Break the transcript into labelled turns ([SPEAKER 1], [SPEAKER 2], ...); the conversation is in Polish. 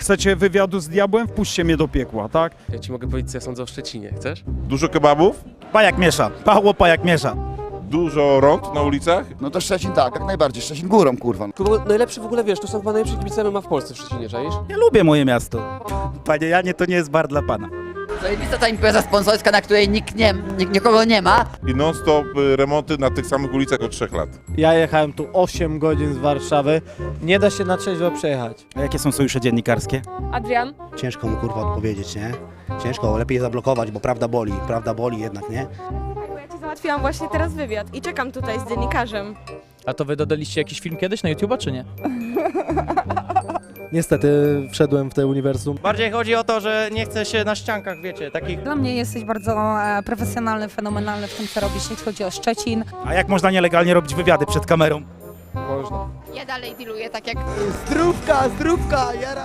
[SPEAKER 1] Chcecie wywiadu z diabłem? Wpuśćcie mnie do piekła, tak?
[SPEAKER 2] Ja ci mogę powiedzieć, co ja sądzę o Szczecinie. Chcesz?
[SPEAKER 3] Dużo kebabów,
[SPEAKER 4] Pajak miesza. Pawło Pajak miesza.
[SPEAKER 3] dużo rąk na ulicach.
[SPEAKER 5] No to Szczecin tak, jak najbardziej. Szczecin górą, kurwa.
[SPEAKER 2] Był najlepszy w ogóle, wiesz, tu są chyba najlepsze kibice MMA w Polsce w Szczecinie, czaisz?
[SPEAKER 4] Ja lubię moje miasto. Panie Janie, to nie jest bar dla pana.
[SPEAKER 6] Zajebista ta impreza sponsorska, na której nikt nie, nik, nikogo nie ma.
[SPEAKER 3] I non-stop y, remonty na tych samych ulicach od 3 lat.
[SPEAKER 7] Ja jechałem tu 8 godzin z Warszawy. Nie da się na trzeźwo przejechać.
[SPEAKER 4] A jakie są sojusze dziennikarskie?
[SPEAKER 8] Adrian?
[SPEAKER 9] Ciężko mu kurwa odpowiedzieć, nie? Ciężko, lepiej zablokować, bo prawda boli, prawda boli jednak, nie?
[SPEAKER 8] Bo ja ci załatwiłam właśnie teraz wywiad i czekam tutaj z dziennikarzem.
[SPEAKER 10] A to wy dodaliście jakiś film kiedyś na YouTube'a, czy nie?
[SPEAKER 7] Niestety wszedłem w te uniwersum.
[SPEAKER 10] Bardziej chodzi o to, że nie chce się na ściankach, wiecie, takich...
[SPEAKER 8] Dla mnie jesteś bardzo e, profesjonalny, fenomenalny w tym, co robisz, jeśli chodzi o Szczecin.
[SPEAKER 4] A jak można nielegalnie robić wywiady przed kamerą?
[SPEAKER 2] Można.
[SPEAKER 6] Ja dalej dealuję tak jak
[SPEAKER 7] Zdrówka, zdrówka, jara!